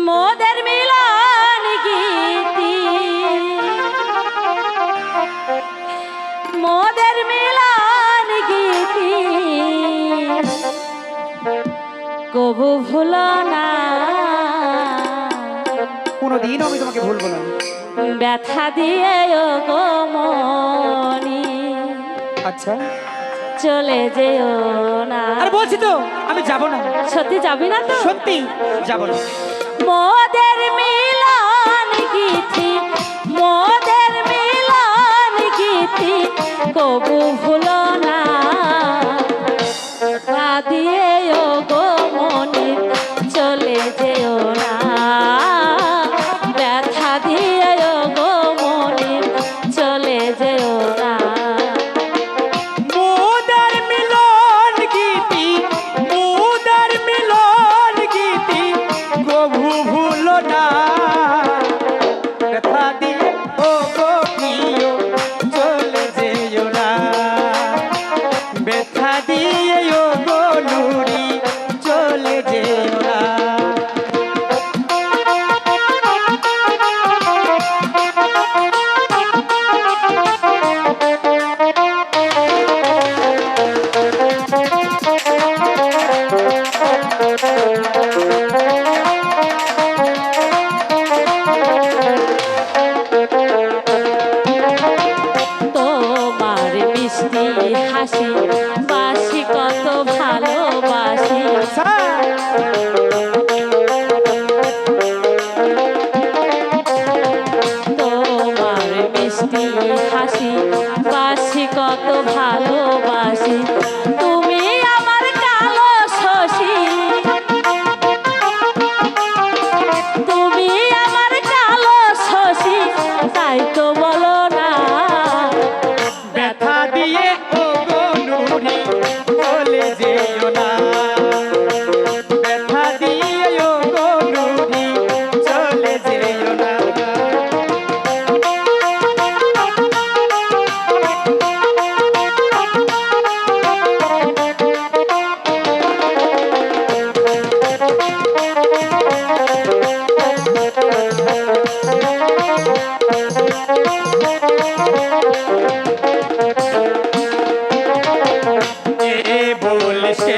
মোদের মিলন গীতি। মোদের কবু ভুল না। কোনোদিন আমি তোমাকে ব্যথা দিয়ে গো মনি। আচ্ছা। চলে যেও না। বলছি তো? আমি যাব না। সত্যি যাবি না তো? সত্যি যাব না। মোদের মিল তোমার মিষ্টি হাসি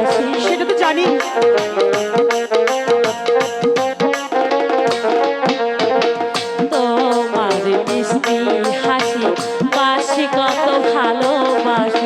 ভালোবাসি সেটা তো জানি। তোমার মিষ্টি হাসি বাসি কত ভালোবাসি।